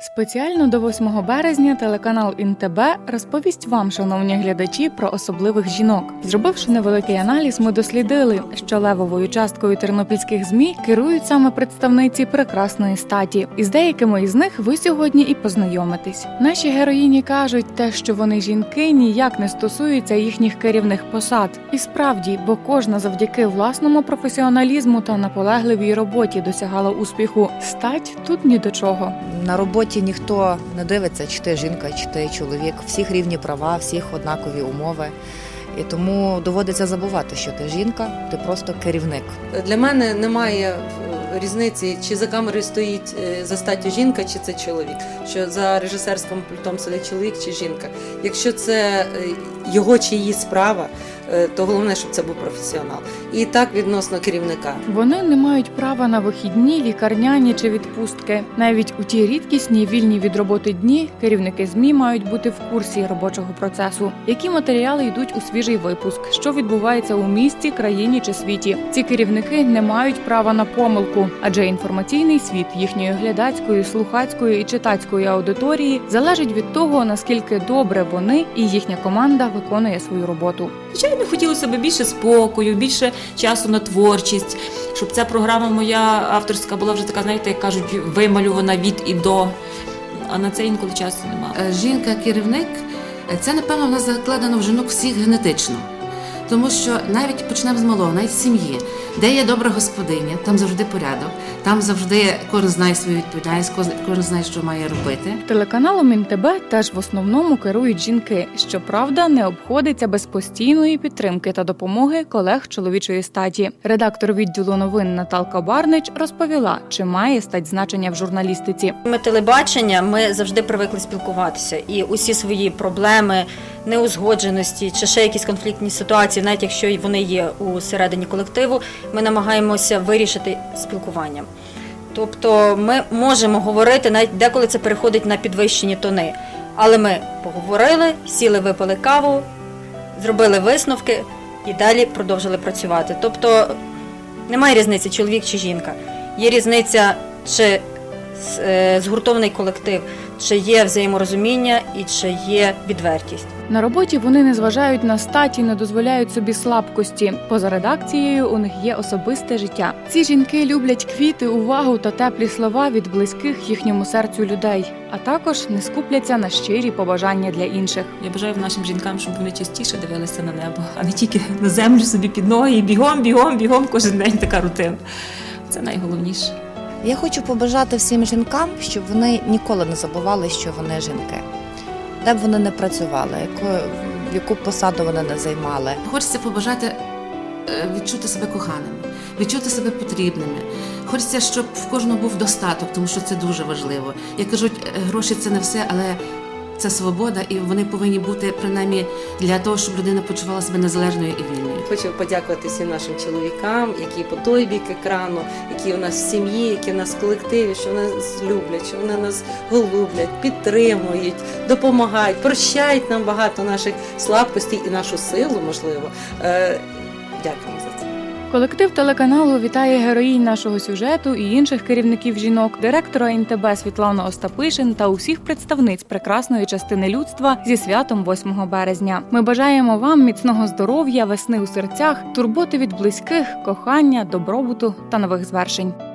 Спеціально до 8 березня телеканал ІНТБ розповість вам, шановні глядачі, про особливих жінок. Зробивши невеликий аналіз, ми дослідили, що левовою часткою тернопільських змі керують саме представниці прекрасної статі. І з деякими із них ви сьогодні і познайомитесь. Наші героїні кажуть, те, що вони жінки, ніяк не стосується їхніх керівних посад. І справді, бо кожна завдяки власному професіоналізму та наполегливій роботі досягала успіху. Стать тут ні до чого. На роботі ніхто не дивиться, чи ти жінка, чи ти чоловік. Всіх рівні права, всіх однакові умови. І тому доводиться забувати, що ти жінка, ти просто керівник. Для мене немає е, різниці, чи за камерою стоїть е, за статтю жінка, чи це чоловік. Що за режисерським пультом сидить чоловік чи жінка. Якщо це е, його чи її справа, то головне, щоб це був професіонал. І так відносно керівника. Вони не мають права на вихідні, лікарняні чи відпустки. Навіть у ті рідкісні вільні від роботи дні керівники змі мають бути в курсі робочого процесу, які матеріали йдуть у свіжий випуск, що відбувається у місті, країні чи світі. Ці керівники не мають права на помилку, адже інформаційний світ їхньої глядацької, слухацької і читацької аудиторії залежить від того, наскільки добре вони і їхня команда виконує свою роботу. Звичайно, хотілося б більше спокою, більше часу на творчість, щоб ця програма моя авторська була вже така, знаєте, як кажуть, вималювана від і до. А на це інколи часу немає. Е, Жінка-керівник е, це напевно в нас закладено в жінок всіх генетично. Тому що навіть почнемо з малого, навіть з сім'ї, де є добра господиня, там завжди порядок, там завжди кожен знає свою відповідальність, кожен- знає, що має робити. Телеканалом ІНТБ теж в основному керують жінки. Щоправда, не обходиться без постійної підтримки та допомоги колег чоловічої статі. Редактор відділу новин Наталка Барнич розповіла, чи має стать значення в журналістиці. Ми телебачення, ми завжди привикли спілкуватися, і усі свої проблеми, неузгодженості чи ще якісь конфліктні ситуації, навіть якщо вони є у середині колективу, ми намагаємося вирішити спілкуванням. Тобто ми можемо говорити, навіть деколи це переходить на підвищені тони. Але ми поговорили, сіли, випили каву, зробили висновки і далі продовжили працювати. Тобто немає різниці, чоловік чи жінка. Є різниця, чи згуртований колектив, чи є взаєморозуміння і чи є відвертість. На роботі вони не зважають на статі, не дозволяють собі слабкості. Поза редакцією у них є особисте життя. Ці жінки люблять квіти, увагу та теплі слова від близьких їхньому серцю людей, а також не скупляться на щирі побажання для інших. Я бажаю нашим жінкам, щоб вони частіше дивилися на небо, а не тільки на землю собі під ноги і бігом, бігом, бігом кожен день така рутина. Це найголовніше. Я хочу побажати всім жінкам, щоб вони ніколи не забували, що вони жінки. Де б вони не працювали, яку, яку посаду вони не займали. Хочеться побажати е, відчути себе коханими, відчути себе потрібними. Хочеться, щоб в кожного був достаток, тому що це дуже важливо. Як кажуть, е, гроші це не все, але це свобода, і вони повинні бути принаймні для того, щоб людина почувала себе незалежною і вільною. Хочу подякувати всім нашим чоловікам, які по той бік екрану, які у нас в сім'ї, які у нас в колективі, що нас люблять, що вони нас голублять, підтримують, допомагають, прощають нам багато наших слабкостей і нашу силу, можливо. Е, Дякуємо за це. Колектив телеканалу вітає героїнь нашого сюжету і інших керівників жінок, директора НТБ Світлану Остапишин та усіх представниць прекрасної частини людства зі святом 8 березня. Ми бажаємо вам міцного здоров'я, весни у серцях, турботи від близьких, кохання, добробуту та нових звершень.